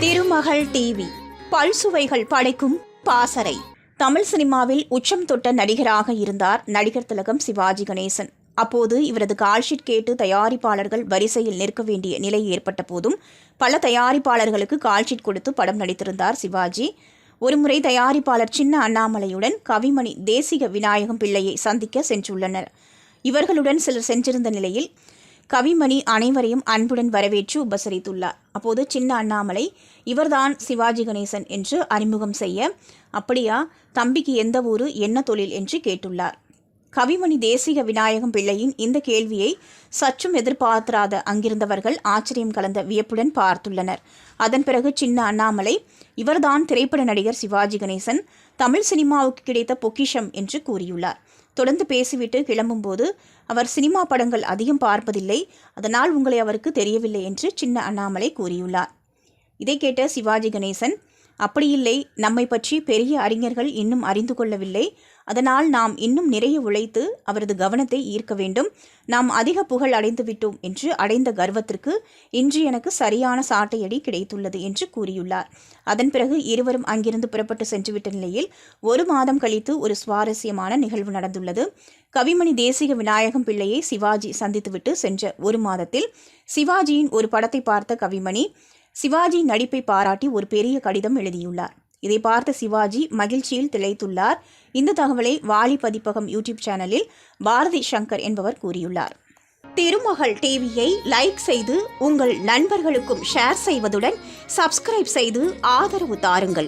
திருமகள் TV. பல்சுவைகள் படைக்கும் பாசறை. தமிழ் சினிமாவில் உச்சம் தொட்ட நடிகராக இருந்தார் நடிகர் திலகம் சிவாஜி கணேசன். அப்போது இவரது கால்ஷீட் கேட்டு தயாரிப்பாளர்கள் வரிசையில் நிற்க வேண்டிய நிலை ஏற்பட்ட போதும் பல தயாரிப்பாளர்களுக்கு கால்ஷீட் கொடுத்து படம் நடித்திருந்தார் சிவாஜி. ஒருமுறை தயாரிப்பாளர் சின்ன அண்ணாமலையுடன் கவிமணி தேசிக விநாயகம் பிள்ளையை சந்திக்க சென்றுள்ளனர். இவர்களுடன் சிலர் சென்றிருந்த நிலையில் கவிமணி அனைவரையும் அன்புடன் வரவேற்று உபசரித்துள்ளார். அப்போது சின்ன அண்ணாமலை இவர்தான் சிவாஜி கணேசன் என்று அறிமுகம் செய்ய அப்படியா தம்பிக்கு எந்த ஊரு என்ன தொழில்? என்று கேட்டுள்ளார். கவிமணி தேசிக விநாயகம் பிள்ளையின் இந்த கேள்வியை சற்றும் எதிர்பார்த்திராத அங்கிருந்தவர்கள் ஆச்சரியம் கலந்த வியப்புடன் பார்த்துள்ளனர். அதன் பிறகு சின்ன அண்ணாமலை இவர்தான் திரைப்பட நடிகர் சிவாஜி கணேசன் தமிழ் சினிமாவுக்கு கிடைத்த பொக்கிஷம் என்று கூறியுள்ளார். தொடர்ந்து பேசிவிட்டு கிளம்பும்போது அவர் சினிமா படங்கள் அதிகம் பார்ப்பதில்லை. அதனால் உங்களை அவருக்கு தெரியவில்லை என்று சின்ன அண்ணாமலை கூறியுள்ளார். இதை கேட்ட சிவாஜி கணேசன் அப்படியில்லை. நம்மை பற்றி பெரிய அறிஞர்கள் இன்னும் அறிந்து கொள்ளவில்லை. அதனால் நாம் இன்னும் நிறைய உழைத்து அவரது கவனத்தை ஈர்க்க வேண்டும். நாம் அதிக புகழ் அடைந்து விட்டோம் என்று அடைந்த கர்வத்திற்கு இன்று எனக்கு சரியான சாட்டையடி கிடைத்துள்ளது என்று கூறியுள்ளார். அதன் பிறகு இருவரும் அங்கிருந்து புறப்பட்டு சென்றுவிட்ட நிலையில் ஒரு மாதம் கழித்து ஒரு சுவாரஸ்யமான நிகழ்வு நடந்துள்ளது. கவிமணி தேசிக விநாயகம் பிள்ளையை சிவாஜி சந்தித்துவிட்டு சென்ற ஒரு மாதத்தில் சிவாஜியின் ஒரு படத்தை பார்த்த கவிமணி சிவாஜி நடிப்பை பாராட்டி ஒரு பெரிய கடிதம் எழுதியுள்ளார். இதை பார்த்த சிவாஜி மகிழ்ச்சியில் திளைத்துள்ளார். இந்த தகவலை வாலி பதிப்பகம் யூடியூப் சேனலில் பாரதி சங்கர் என்பவர் கூறியுள்ளார். திருமகள் டிவியை லைக் செய்து உங்கள் நண்பர்களுக்கும் ஷேர் செய்வதுடன் சப்ஸ்கிரைப் செய்து ஆதரவு தாருங்கள்.